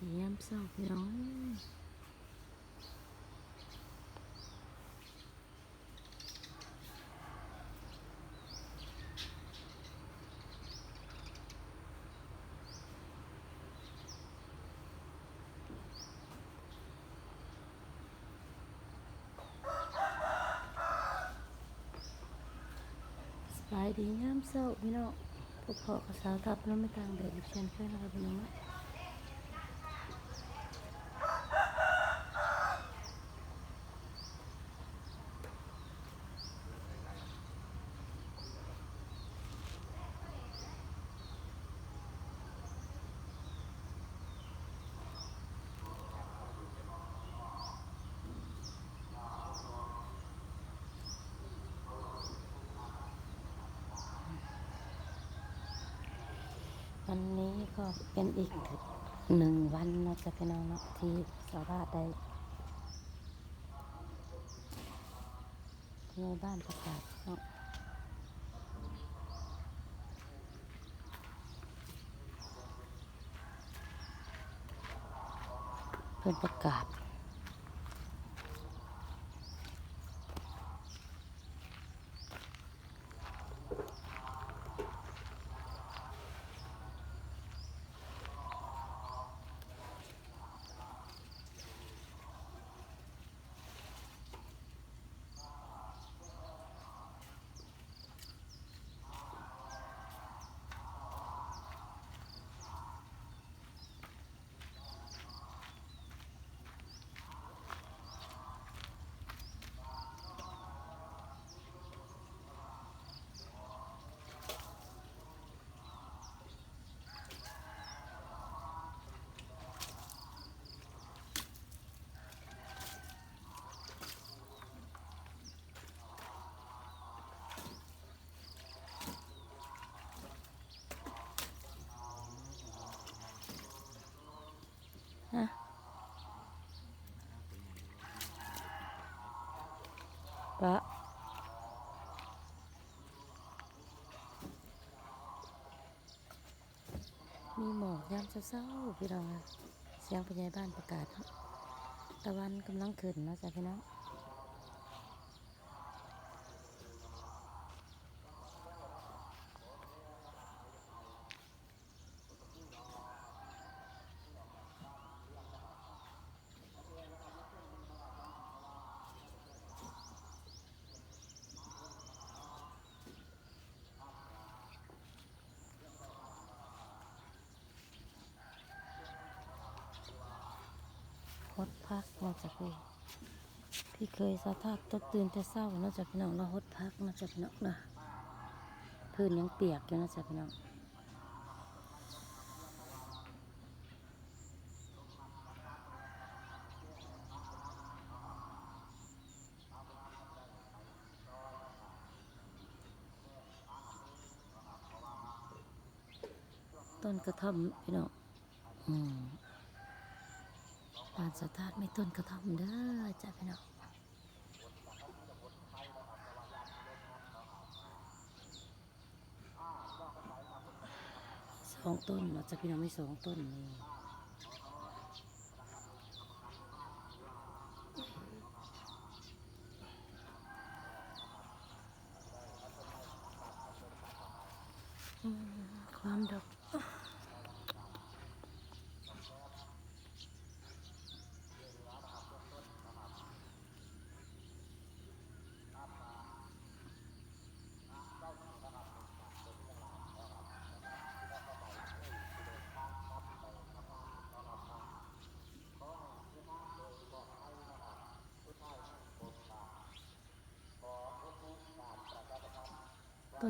ดียามเช้าพี่น้องสบายดียามเช้าพี่น้องพวกพ่อกับสาวทับแล้วไม่ต่างเด็กเช่นเคยนะครับพี่น้อง วันนี้ก็ เป็นอีกหนึ่งวันเราจะไปนอนเนาะที่สาวาได้ในบ้านประกาศเนาะเพื่อนประกาศ ฮะ ปะมีหมอกยามเช้าๆพี่น้องเสียงพยาบ้านประกาศตะวันกำลังขึ้นเนาะจ้ะพี่น้อง ดพักนาะจ้ะพี่พี่เคยสะทักตกตื่นแต่เศร้านาะจ้ะพี่น้องเราฮดพักนาะจ้ะพี่น้องนะพื้นยังเปียกอยู่นาะจ้ะพี่น้องต้นกระท่อมพี่น้องอืม การสตานไม่ต้นกระท่อมเด้อจ้ะพี่น้องสองต้นเนาะจ้ะพี่น้องไม่สองต้นนี่อืมความดอก ต้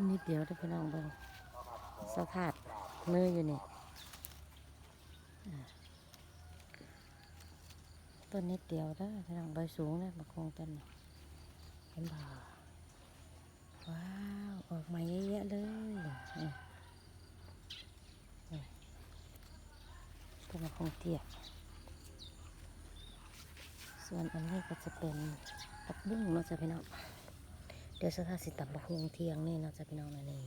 นนิดเดียวได้อพี่น้องเบิ่งสะทัดเนื้ออยู่นี่อ่าต้นนิดเดียวได้อพี่น้องใบสูงเลยมาคงต้นนี่เห็นบ่ว้าวออกมาเยอะแยะเลยต้นมะคงเตี้ยส่วนอันนี้ก็จะเป็นผักบุ้งเนาจะพี่น้อง เดี๋ยวสถาสิตับบักฮวงเทียงนี่นะจ๊ะพี่น้องนะนี่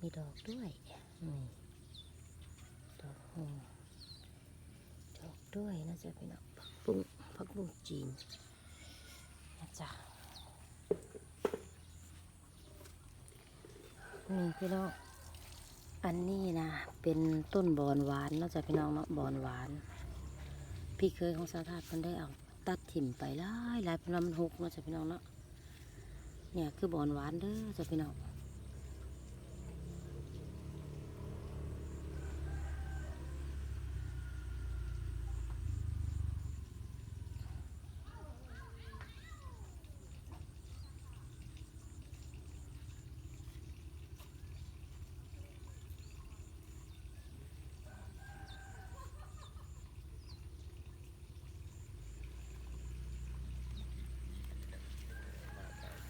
มีดอกด้วยนี่ดอกฮวงด้วยนะจ๊ะพี่น้องผักบุ้งผักบุ้งจีนนะจ๊ะนี่พี่น้องอันนี้นะเป็นต้นบอนหวานเนาะจ๊ะพี่น้องเนาะบอนหวาน พี่เคยของสาวทาสเพิ่นได้เอาตัดถิ่มไปหลายหลายเป็นว่ามันหกเนาะจ๊ะพี่น้องเนาะ เนี่ยคือบอนหวานเด้อจ้ะพี่น้อง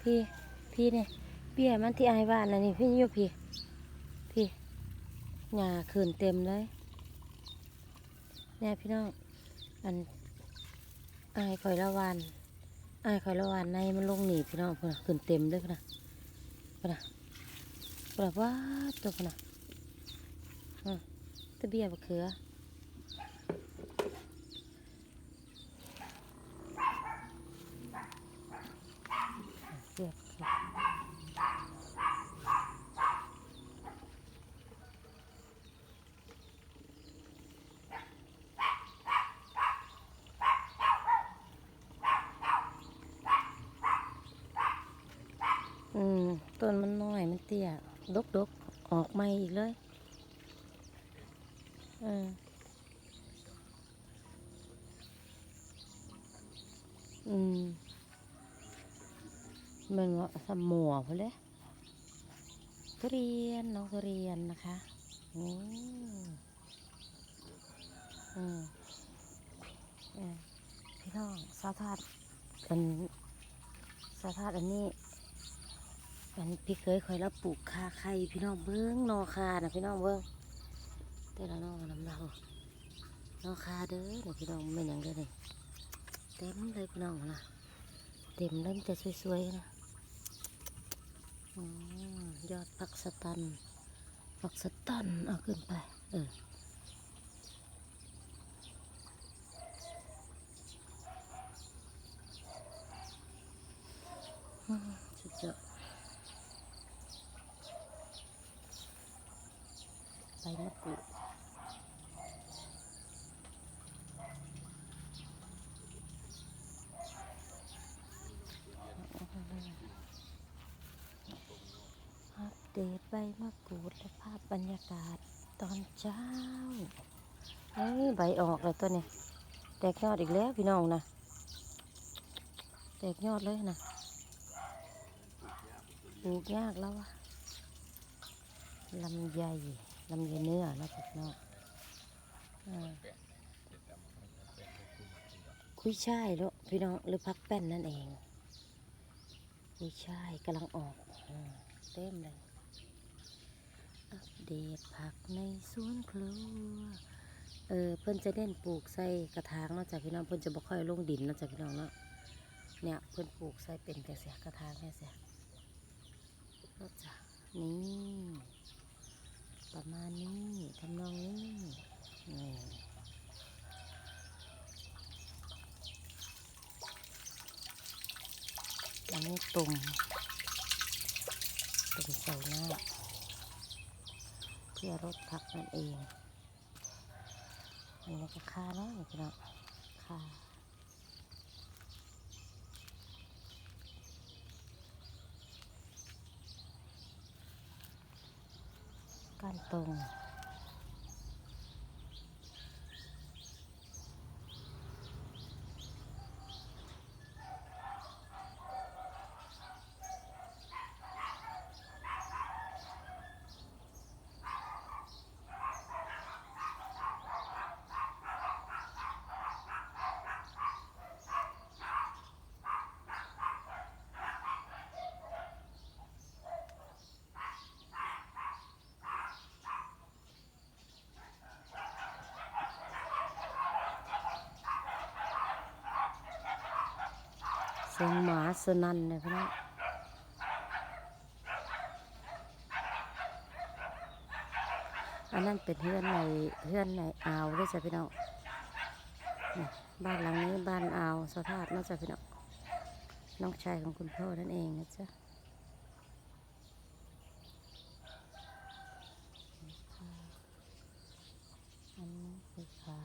พี่ พี่เนี่ยเบี้ยมันที่อายบ้านนะนี่พี่ยูพี่ พี่หญ้าขืนเต็มเลยเนี่ยพี่น้องอันอายคอยละวันอายคอยละวันในมันลงหนีพี่น้องเพื่อนขืนเต็มเลยพุ่นะพุ่นะพุ่นนะว้าตัวพุ่นนะอืมตะเบี้ยบะเขือ สียบเสียบอืมต้นมันน้อยมันเตี้ยดกดกออกใหม่อีกเลยเอออืม มันว่าสมอพอเลยทุเรียนน้องทุเรียนนะคะอืมอืมพี่น้องสาธาตุอันสาธาตอันนี้อันพี่เคยคอยรับปลูกคาไข่พี่น้องเบิ้งนอคานะพี่น้องเบิ้งแต่ละนอน้ำเรานอคาเด้อนี่ยพี่น้องไม่นหยังเด้อนี่เต็มเลยพี่น้องนะเต็มเริ่มจะสวยๆนะ ยอดผักสตันผักสตันเอาขึ้นไป เอออืมสุดยอดใบมะกรูด อัป เดตใบมะกรูดและภาพบรรยากาศตอนเช้าเฮ้ยใบออกแล้วตัวนี้แตกยอดอีกแล้วพี่น้องนะแตกยอดเลยนะปลูกยากแล้ววะลำไยลำไยเนื้อนะพี่น้องคุยช่ายลูกพี่น้องหรือพักแป้นนั่นเองคุยช่ายกำลังออกเต็มเลย เดตผักในสวนครัว เออเพิ่นจะเน้นปลูกใส่กระถางเนาะจ้ะพี่น้องเพิ่นจะบ่ค่อยลงดินเนาะจ้ะพี่น้องเนาะเนี่ยเพิ่นปลูกใส่เป็นแต่เสียกระถางแค่เสียนาะจ้ะนี่ประมาณนี้ทำนองนี้นี่อันนี้ตุ่มเป็นใส่หน้า เพื่อลดผักนั่นเองอันนี้ก็ค่าเนาะพี่น้องค่าการตรง สียงหมาสนั่นเลยพี่น้องอันนั้นเป็นเพื่อนในเพื่อนในอ่าวด้วยจ้ะพี่น้องบ้านหลังนี้บ้านอ่าวสะทาดน่าจะพี่น้องน้องชายของคุณพ่อนั่นเองนะจ๊ะอันนี้คือค่ะ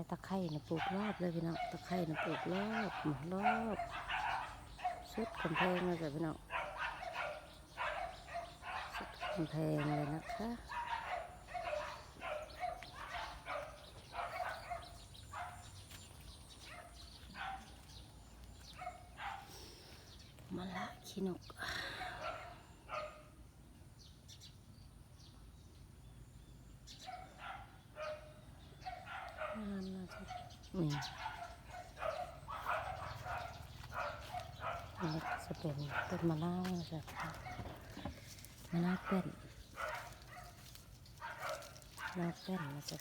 แต่ตะไคร่นะปลูกรอบเลยพี่น้องตะไคร่นะปลูกรอบรอบสุดกำแพงเลยจ้ะพี่น้องสุดกำแพงเลยนะคะมาละขี้นกงามนะจ๊ะ นี่จะเป็นต้นมะนาวนะจ๊ะมะนาวเป็นมะนาวเป็นนะจ๊ะ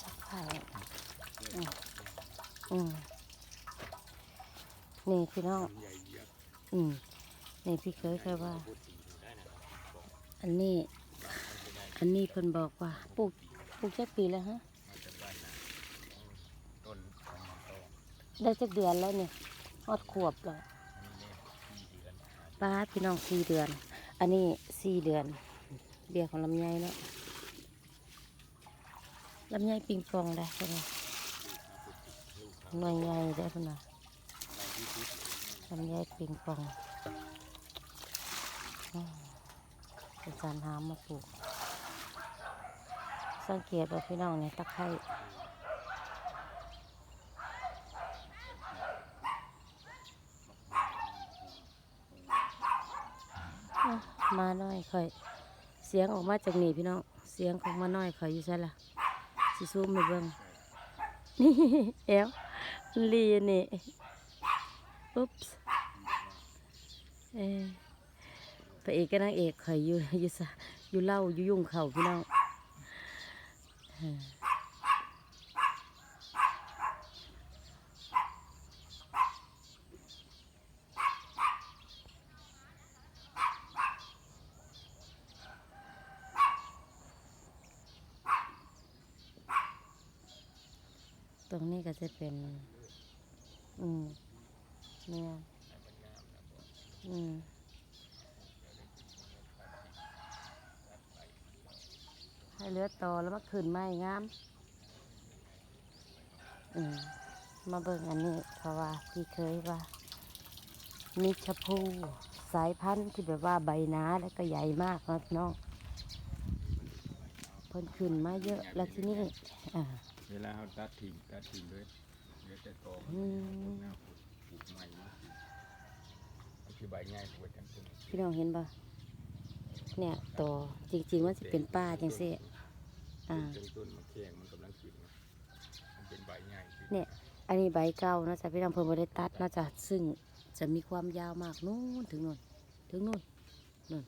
สักไข่อืมอืมนี่พี่น้อง อืมนี่พี่เคยเคยว่า พูดถึงได้นะบ อันนี้ อันนี้เพิ่นบอกว่าปลูกปลูกจักปีแล้วฮะได้จักเดือนแล้วเนี่ยฮอดขวบแล้วอันนี้เนี่ยสี่เดือนห้าป้าพี่น้องสี่เดือน อันนี้สี่เดือน เบียของลำไยเนาะลำไยปิงปองได้ใช่ไหมลูกนะหน่วยใหญ่ได้พุ่นะลำไยปิงปอง อืมเป็นการหามาปลูก สังเกตว่าพี่น้องเนี่ยตะไคร้มาหน่อยค่อย เสียงออกมาจากนี่พี่น้อง เสียงของมาหน่อยค่อยอยู่ใช่ละสิซูมไปเบิ่งนี่เอวลีนี่อุ๊บส์เออ พระเอกกับนางเอกข่อยอยู่อยู่ซะอยู่เล่าอยู่ยุ่งเขาพี่น้องตรงนี้ก็จะเป็น อืมเนี่ยอืมให้เห ลือต่อแล้วมาขึ้นไม้งามอืมมาเบิ่งอันนี้เพราะว่าพี่เคยว่านิชพูสายพันธุ์ที่แบบว่าใบหนาแล้วก็ใหญ่มากนะพี่น้องเพิ่นขึ้นมาเยอะแล้วที่นี่อ่าเวลาเขาตัดทิ้งตัดทิ้งเลยเหลือแต่ตอมันอืมหน้าปลูกปลูกใหม่มามันคือใบง่ายปลูกทั้งต้นพี่น้องเห็นปะเนี่ยต่อจริงๆมันจะเป็นป้าจังซี่ อ่าต้นต้นมันแข็งมันกำลังขึ้นมามันเป็นใบง่ายขึ้เนี่ย อันนี้ใบเก่านะจ๊ะพี่น้องเพิ่นบ่ได้ตัดนะจ๊ะซึ่งจะมีความยาวมากนู่นถึงนู่นถึงนู่นนู่น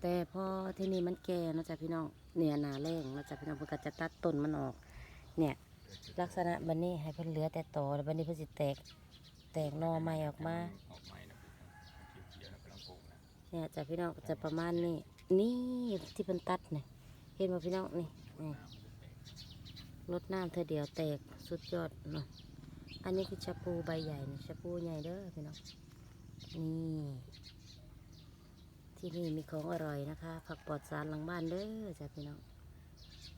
แต่พอที่นี่มันแก่นะจ๊ะพี่น้องเนี่ยหนาแรงนะจ๊ะพี่น้องเพิ่นก็จะตัดต้นมันออก เนี่ย ลักษณะบันนี้ให้เพิ่นเหลือแต่ตอแล้วบันนี้เพิ่นสิแตก แตกหนอใหม่ออกมา ออกใหม่นะปลูกเขียวๆนะกำลังปลูกนะเนี่ยจ้ะพี่น้องจะประมาณนี้นี่ที่เป็นตัดเนี่ยเห็นไหมพี่น้องนี่นี่รดน้ำเธอเดียวแตกสุดยอดเนาะอันนี้คือชะพูใบใหญ่นี่ชะพูใหญ่เด้อพี่น้องนี่ที่นี่มีของอร่อยนะคะ ผักปลอดสารหลังบ้านเด้อจ้ะพี่น้อง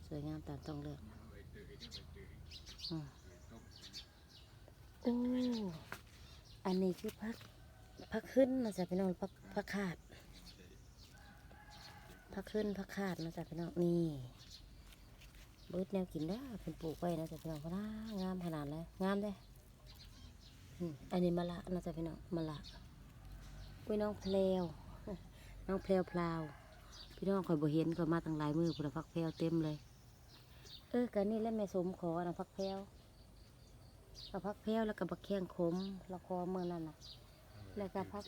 สวยงามตามต้องเลือกอืมโอ้อันนี้คือผักผักขึ้นนะจ๊ะพี่น้องผักผักขาด พักขึ้นพักขาดนะจ๊ะพี่น้องนี่เบิดแนวกินได้เป็นปลูกไว้นะจ๊ะพี่น้องพนางามขนาดเลยงามเด้อืมอันนี้มะละนะจ๊ะพี่น้องมะละอุ้ยน้องเพลวน้องเพลวพลาวพี่น้องคอยบ่เห็นก็มาตั้งหลายมือพุ่นพักเพลวเต็มเลย เออกันนี่แล้วแม่สมขอนะพักเพลวเอาพักเพลวแล้วก็บักแข้งขมแล้วคอเมื่อนั่นน่ะ แล้วก็พัก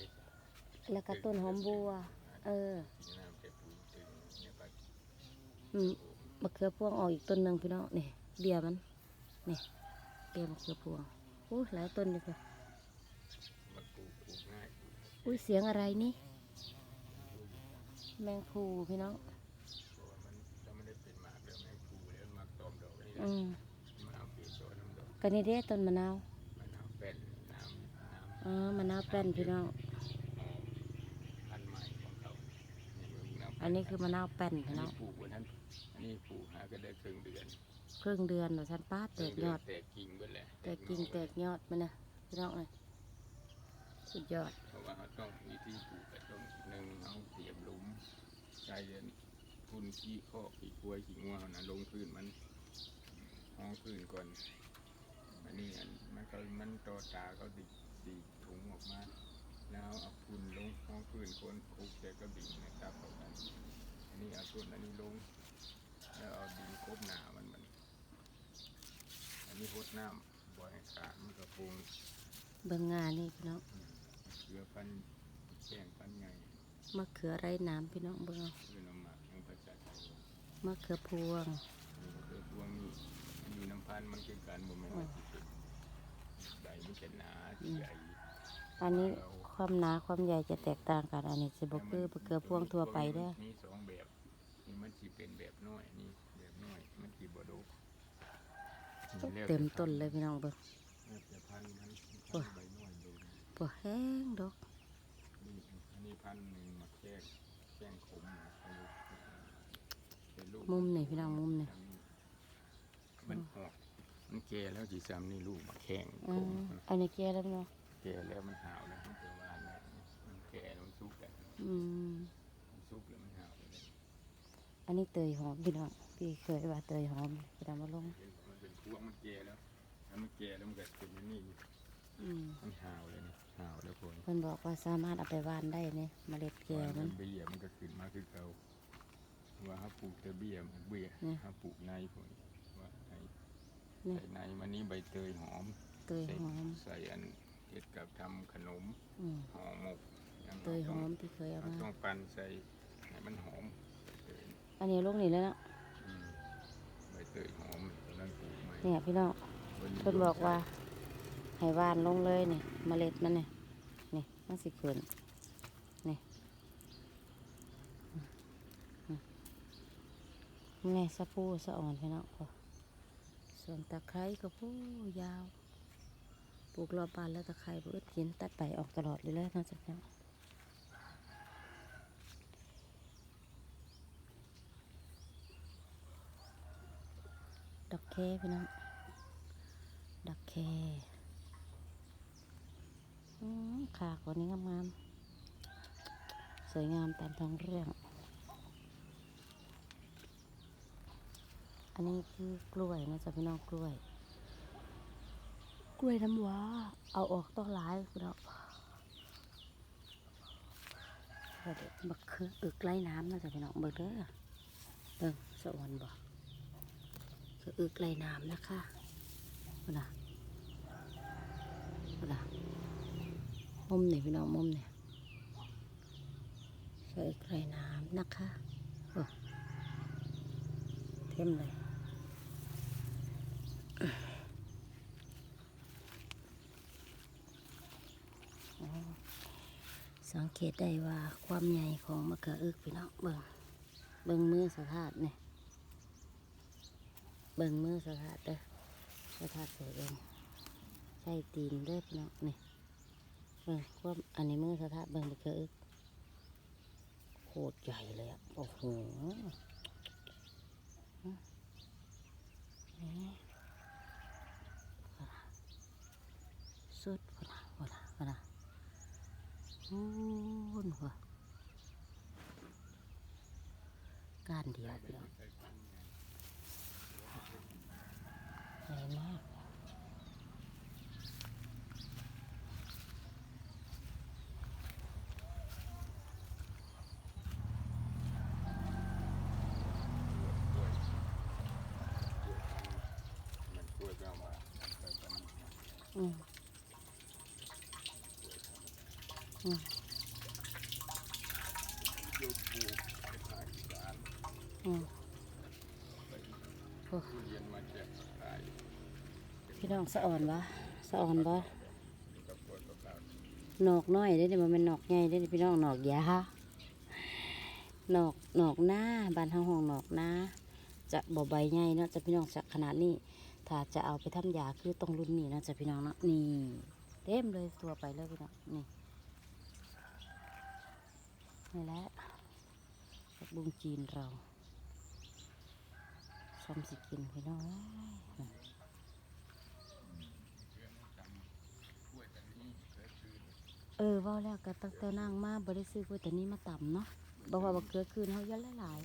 แล้วก็ต้นหอมบัว เออ น้ำจะปุ๋ยตึงเนี่ยไป อื มมะเขือพวงออกอีกต้นหนึ่งพี่น้องนี่เบี้ยมันนี่เบี้ยมะเขือพวงอู้หลายต้นเลยค่ะมันปลูกปลูกง่ายปลูกอุ้ยเสียงอะไรนี่ แมงภูพี่น้องเพราะว่ามันจะไม่ได้เป็นหมากแล้วแมงภูแล้วมันมาตอมดอกนี่แหละอืมมะนาวเกสรน้ำดอกกันนี่เด้ต้นมะนาวมะนาวเป็นน้ำน้ำอ๋อมะนาวแป้นพี่น้องพันธุ์ใหม่ของเขานี่มึงน้ำอันนี้คือมะนาวแป้นอันพี่น้นี้องปลูกวั นนั้นอันนี้ปลูกหาก็ได้ครึ่งเดือนครึ่งเดือนหนูสันป้าแตกยอดแตกกิ่งไปเลยแตกกิ่งแตกยอดมันนะพี่น้องเลยสุดยอด เพราะว่าเขาต้องวิธีปลูกก็ต้องหนึ่งเอาเตรียมหลุมใส่อันพุ่นขี้ข้อกขี้กล้วยขี้ง่วงนะลงพื้นมันห้องพื้นก่อนอันนี้อันมันก็มันต่อตาเขาดิดีถุงออกมา แล้วเอาพุ่นลงห้องพื้นคนคลุกแต่ก็บิ่งนะครับเอากันอันนี้เอาต้นอันนี้ลง แล้วเอาดินครบหนามันมัน อันนี้หดน้ำบ่อยให้ขาดมันก็ปรุงเบิ่งงานนี่พี่น้องเกลือพันแป้งพันไงมะเขือไรน้ำพี่น้องเบิ่งเอาคือน้ำหมักยังภาษาไทยมะเขือพวงนี่ก็คือพวกนี้มีน้ำพันธุ์มันคือการบ่แม่นว่าสิเป็นใบมันจะหนาใหญ่อันนี้ความหนาความใหญ่จะแตกต่างกัน อันนี้จะบคือมะเขือพวงทั่วไปเด้อ มีสองแบบนี่มัน สิเป็นแบบน้อยนี่แบบน้อยมันสิบ่ดกนี่แล้วเต็มต้นเลยพี่น้องเบิ่งแล้วแต่พันธุ์มันโอ้ยใบน้อยดูปวแห้งดอกนี่อันนี้พันธุ์หนึ่งมาแข้งแข้งขมนะเป็นลูกมุมนี่พี่น้องมุมนี่มันออกมันแก่แล้วจีซ้ำนี่ลูกมาแข้งอืขมมอันนี้แก่แล้วพี่น้องแก่แล้วมันหาวแล้วมันเกิดว่าแล้วมันแก่แล้วมันสุกแล้วอืม มันสุกแล้วมันหาวเลย อันนี้เตยหอมพี่น้องพี่เคยว่าเตยหอมพี่ดามาลงเป็นมันเป็นพวงมันแก่แล้วแล้วมันแก่แล้วมันก็เป็นอย่างนี่อืมมันหาวเลยนี่หาวแล้วคนเพิ่นบอกว่าสามารถเอาไปหว่านได้เนี่ยเมล็ดแก่ว่ามัมันนเบี้ยมันก็ขึ้นมาคือเก่าว่าเขาปลูกแต่เบี้ยมันเบี้ยนี่เขาปลูกในผลว่าในนี่ใส่ในมันนี้ใบเตยหอมเตยหอมใส่อันเห็ดกับทำขนมอืมห่อหมกางเตยหอมราที่เคยเอาต้องมาต้องปั่นใส่ให้มันหอมเตย อันนี้ลูกนี่แล้วเนาะอืมใบเตยหอมตอนนั้นปลูกไหมเนี่ยพี่น้องวันนี้เพิ่นบอกว่าให้หว่านลงเลยเนี่ยเมล็ดมันเนี่ยนี่มันสิขึ้นนี่อืมนี่ไงสะพูสะอ่อนพี่น้องพอส่วนตะไคร้ก็พูยาว ปลูกรอบบ้านแล้วตะไคร้บ่อึดกินตัดไปออกตลอดเลยเลยเนาะจ๊ะพี่น้อ งดอกแคพี่น้องดอกแคขากวันนี้งามๆสวยงามตามท้องเรื่อง อันนี้คือกล้วยนะจ๊ะพี่น้องกล้วย กล้วยน้ำว้า เอาออกต้องหลายพี่น้องเดี๋ยวบักคืออึกไล่น้ำนะจ๊ะพี่น้องเบิกเด้อเบิ่งสะออนบอ กคืออึกไล่น้ำนะคะพุ่นน่ะพุ่นน่ะมุมนี่พี่น้องมุมนี่คืออึกไล่น้ำนะคะโอ้เต็มเลยสังเกตได้ว่าความใหญ่ของมะเขืออึกพี่น้องเบิ่งเบิ่งมือสะทาดเนี่ย เบิ่งมือสะทาดเด้อสะทาดใส่เองใส่ตีนเด้อพี่น้องนี่เบิ่งควาอันนี้มือสะทาดเบิ่งมะเขือกโคตรใหญ่เลยอะโอ้โหนี่สุดพอละพอละพอละโอ้นหัวการเดียวพี่น้องใหญ่มาก อืมอืมอืมโอ้พี่น้องสะอ่อนวะสะอ่อนวะหนอกน้อยได้อนี่มันเป็นหนอกใหญ่ได้พี่น้องหนอกยานอกหนอกหน้าบานเฮาห้องหนอกหน้าจะบ่ใบใหญ่เนาะจะพี่น้องจะขนาดนี้ ถ้าจะเอาไปทำยาคือต้องรุ่นนี้นะจ๊ะพี่น้องเนาะนี่เต็มเลยตัวไปเลยพี่น้องนี่นี่แหละผักบุ้งจีนเราซ้ำสิกินพี่น้องเออว่าแล้วก็ตั้งแต่นั่งมาบริซื้อกล้วยแต่นี้มาต่ำเนาะบอกว่าบักเกลือคืนเขาเยันหลาย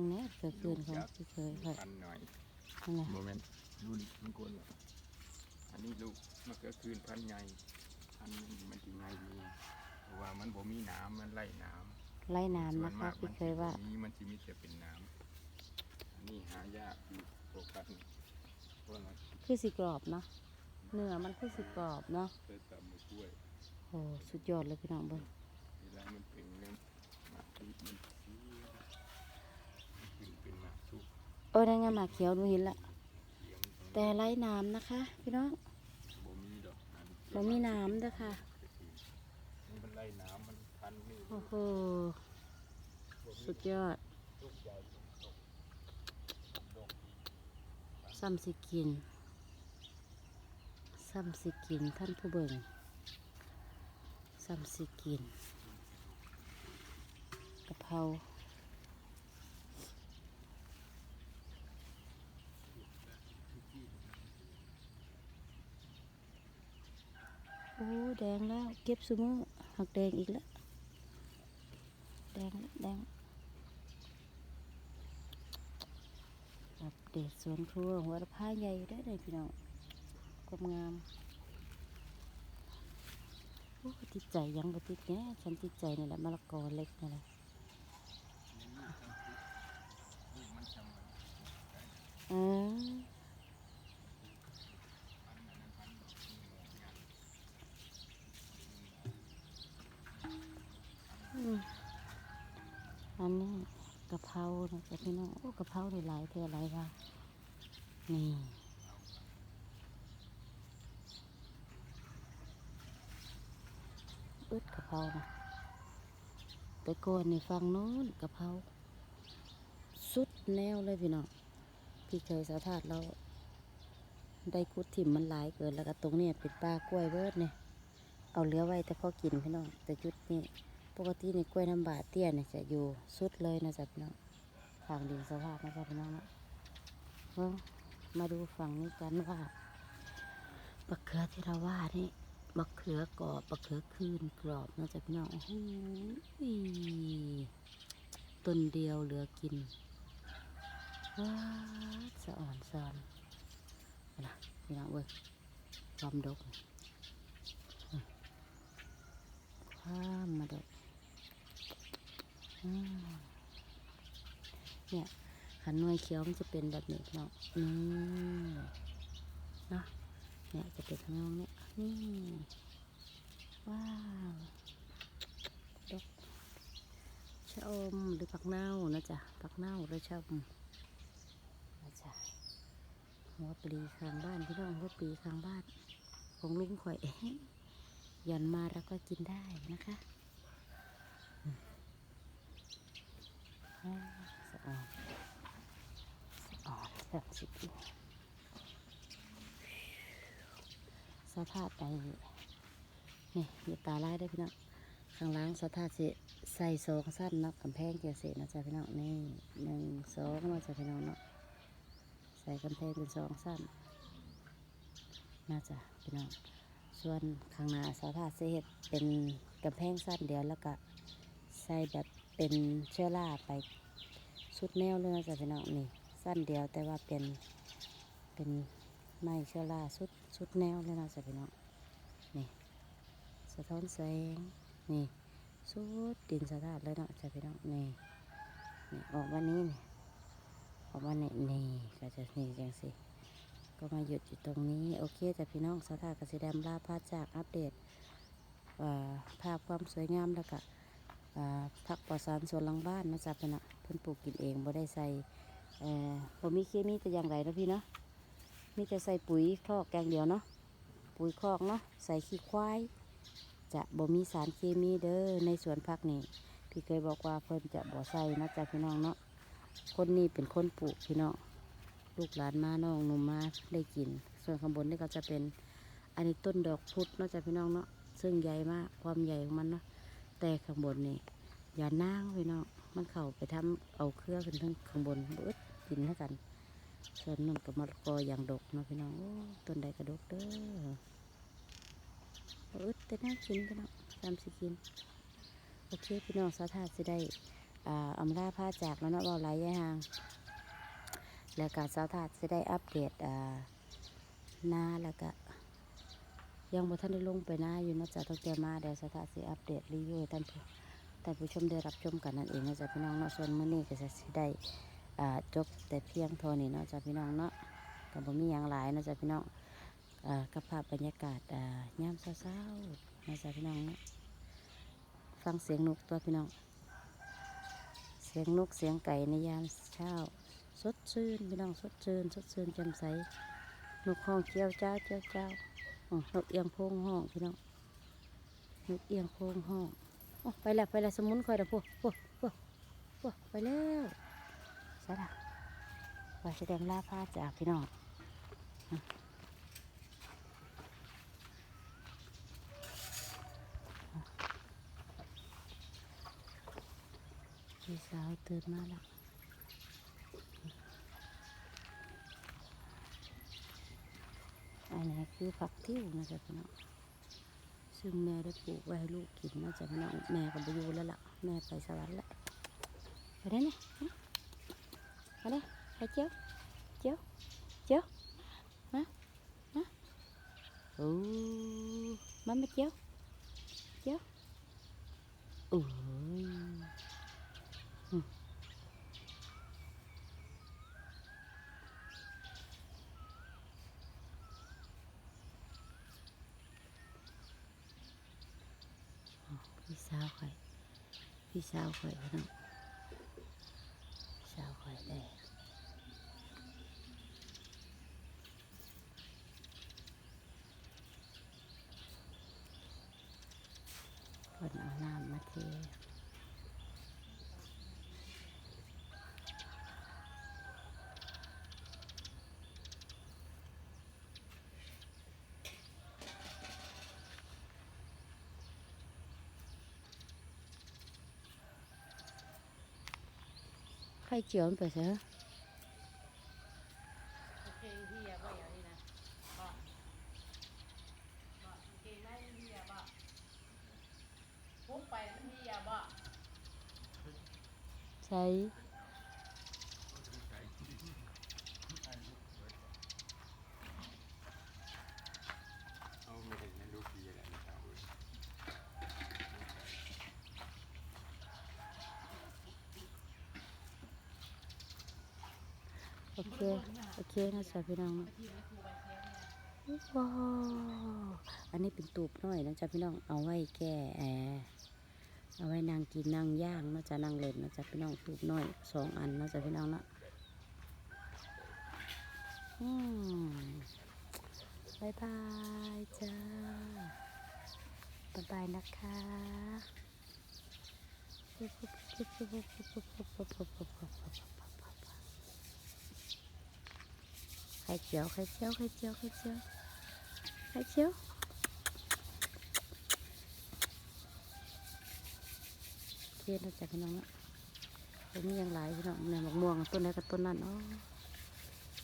นตัวนี้ๆตรงนี้เกลือคืนเขาที่เคยค่ะพันหน่อยนั่นแหละโมเมนต์รุ่นมันกวนหรออันนี้ลูกมะเขือคืนพันใหญ่พันมันมันถึงไงดีเพราะว่ามันบ่มีน้ำมันไล่น้ำไล่น้ำส่วนะคะมากที่มันเคยว่านี้มันจะมีแต่เป็นน้ำอันนี้หายากอยู่โฟกัสนี่เพราะเราคือสีกรอบเนาะเนื้อมันคือสีกรอบเนาะเคยตำมะกล้วย โอ้สุดยอดเลยพี่น้องเบิ้งเวลามันเป็นเรื่องหมากที่มันเสียมันเป็นเป็นหมากชุบ เออนั่นไงหมากเขียวหนูเห็นละแต่ไล่น้ำนะคะ พี่น้องบ่มีน้ำเด้อค่ะมันไล่น้ำมันพันนี่โอ้โหสุดยอดซ้ำสิกินซ้ำสิกินท่านผู้เบิ่งซ้ำสิกินกะเพรา โอ้ แดงแล้ว เก็บซูมือหักแดงอีกแล้ว แดงแล้วแดงอัปเดตสวนครัวหัวละพาใหญ่ได้เลยพี่น้องความงาม โอ้ติดใจยังบ่ติดแน่ฉันติดใจนี่แหละมะละกอเล็กนี่แหละเออม อันนี้กะเพรานะจ๊ะพี่น้องโอ้กะเพราได้หลายเท่าหลายว่านี่อึดกะเพรานะแต่ก่อนในฟังโน้นกะเพราสุดแนวเลยพี่น้องพี่เคยสาธาตเราได้คุดถิ่มมันหลายเกินแล้วก็ตรงเนี้ยเป็นปลากล้วยเบิดเนี่ยเอาเหลือไว้แต่พอกินพี่น้องแต่จุดนี้ ปกติในกล้วยน้ำบาเตี้ยเนี่ยจะอยู่สุดเลยนะจ๊ะพี่น้องทางดินสภาพนะจ๊ะพี่น้องนะมาดูฝั่งนี้กันว่าบักเขือที่เราว่านี่บักเขือกรอบบักเขือคืนกรอบนะจ๊ะพี่น้องโอ้โหต้นเดียวเหลือกินว้าสะอ่อนซอนเอานะพี่น้องเว้ยความดกอืมความมาดกอืม เนี่ยขันหน่วยเขียวมันจะเป็นแบบนี้พี่น้องนี่เนาะเนี่ยจะเป็นทำนองเนี้ยนี่ว้าวดกชะอมหรือผักเน่านะจ๊ะผักเน่าหรือชะอมอาจารย์หัวปลีข้างบ้านพี่น้องหัวปลีข้างบ้านของลุงข่อยเองย่อนมาแล้วก็กินได้นะคะอืมอ่า สะอาดสะอาดแบบสิบสภาพไปนี่มีตาลายได้พี่น้องข้างล่างสภาพสิใส่สองสั้นเนาะกำแพงเกี่ยเสร็จนะจ๊ะพี่น้องนี่หนึ่งสองเนาะจ๊ะพี่น้องเนาะใส่กำแพงเป็นสองสั้นน่าจะพี่น้องส่วนข้างหน้าสาธาเสเฮ็ดเป็นกำแพงสั้นเดียวแล้วก็ใส่แบบ เป็นเชื้อราไปสุดแนวเลยนะจ๊ะพี่น้องนี่สั้นเดียวแต่ว่าเป็นเป็นไม้เชื้อราสุดสุดแนวเลยนะจ๊ะพี่น้องนี่สะท้อนแสงนี่สุดดินสะธาตุเลยเนาะจ๊ะพี่น้องนี่นี่ออกวันนี้นี่ออกมาในนี่ก็จะนี่จังสิก็มาหยุดอยู่ตรงนี้โอเคแต่พี่น้องสถานกสิแดมลาพาจากอัปเดตภาพความสวยงามแล้วก็ ผักปอสารสวนหลังบ้านนะจ๊ะพี่นะเพิ่นปลูกกินเองบ่ได้ใส่บ่มีเคมีแต่อย่างไรนะพี่เนาะมีแต่ใส่ปุ๋ยคอกแกงเดียวเนาะปุ๋ยคอกเนาะใส่ขี้ควายจะบ่มีสารเคมีเด้อในสวนผักนี่พี่เคยบอกว่าเพิ่นจะบ่ใส่นะจ๊ะพี่น้องเนาะคนนี้เป็นคนปลูกพี่น้องลูกหลานมาน้องหนุ่มมาได้กิน ส่วนข้างบนนี่ก็จะเป็นอันนี้ต้นดอกพุธเนาะจ๊ะพี่น้องเนาะซึ่งใหญ่มากความใหญ่ของมันเนาะ แต่ข้างบนนี่อย่านางพี่น้องมันเข้าไปทำเอาเครือขึ้นทั้งข้างบนเบิดกินเท่ากัน ส่วนนุ่นกับมะละกออย่างดกเนาะพี่น้องต้นใดกระดกเด้อเออแต่น่ากินพี่น้องตามสิกินโอเคพี่น้องสาธาสิได้อ่าอำลาผ้าจากแล้วเนาะเบาไหลยายหาง แล้วการสาธาสิได้อัปเดตอ่าหน้าแล้วก็ ยังบ่ทันได้ลงไปหน้าอยู่นะจ๊ะตั้งแต่มาเดี๋ยวสาธาสิอัปเดตรีวิวท่านผู้ท่านผู้ชมได้รับชมกันนั่นเองนะจ๊ะพี่น้องเนาะส่วนมื้อนี้ก็จะสิได้อ่าจบแต่เพียงเท่านี้เนาะจ้ะพี่น้องเนาะกับบ่มีหยังหลายนะจ้ะพี่น้องอ่ากับภาพบรรยากาศอ่ายามเช้าๆนะจ้ะพี่น้องเนาะฟังเสียงนกตัวพี่น้อง เสียงนกเสียงไก่ในยามเช้า สดชื่นพี่น้องสดชื่นสดชื่นแจ่มใสนกห้องเจียวจ้าเจียวจ้า อ๋อนกเอียงโพงห้องพี่น้องนกเอียงโพงห้องโอ้ไปแล้วไปแล้วสมุนคอยเด้อพวกพวกพวกพวกไปแล้วใช่ละว่าแสดงล่าผ้าจากพี่น้องพี่สาวตื่นมาแล้ว อันนี้คือผักติ้วนะจ๊ะพี่น้องซึ่งแม่ได้ปลูกไว้ให้ลูกกินนะจ๊ะพี่น้องแม่ก็ไปอยู่แล้วล่ะ แม่ไปสวรรค์แล้วไปได้เนี่ยมาเลยไปเจียวเจียวเจียวมามาโอ้มามาเจียวเจียวโอ้ยอืมอ๋อพี่สาวข่อย พี่สาวข่อยพี่น้องพี่สาวข่อยได้ คนเอาน้ำมาเท ไข่เจียวมันไปเถอะ เพลงเฮียบ่อย่างนี้นะบ่บ่เพลงได้เฮียบ่พุ่งไปมันเฮียบ่ ใช้ เอาไม่เห็นในลูกปีอะไรนะครับเว้ย โอเค โอเคนะจ๊ะพี่น้องว้าวอันนี้เป็นตูบน้อยนะจ๊ะพี่น้อง เอาไว้แก้แอเอาไว้นางกินนางย่างนะจ๊ะนางเล่นนะจ๊ะพี่น้องตูบน้อยสองอันนะจ๊ะพี่น้องนะบายบายจ้าบายบายนะคะไข่เจียวไข่เจียวไข่เจียวไข่เจียวไข่เจียวเทียนจ๊ะพี่น้องนะตรงนี้ยังหลายพี่น้องเนี่ยมะม่วงต้นไหนกับต้นนั้นอ๋อ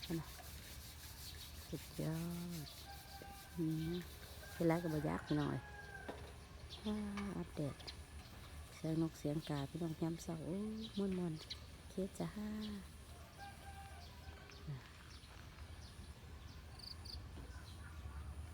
นั่นนะสุดยอดอืมเป็นไรกับบะยักพี่อยอัปเดตเสียงนกเสียงกาพี่น้องย้ำเสาโอ้มวนๆโอเคจ้า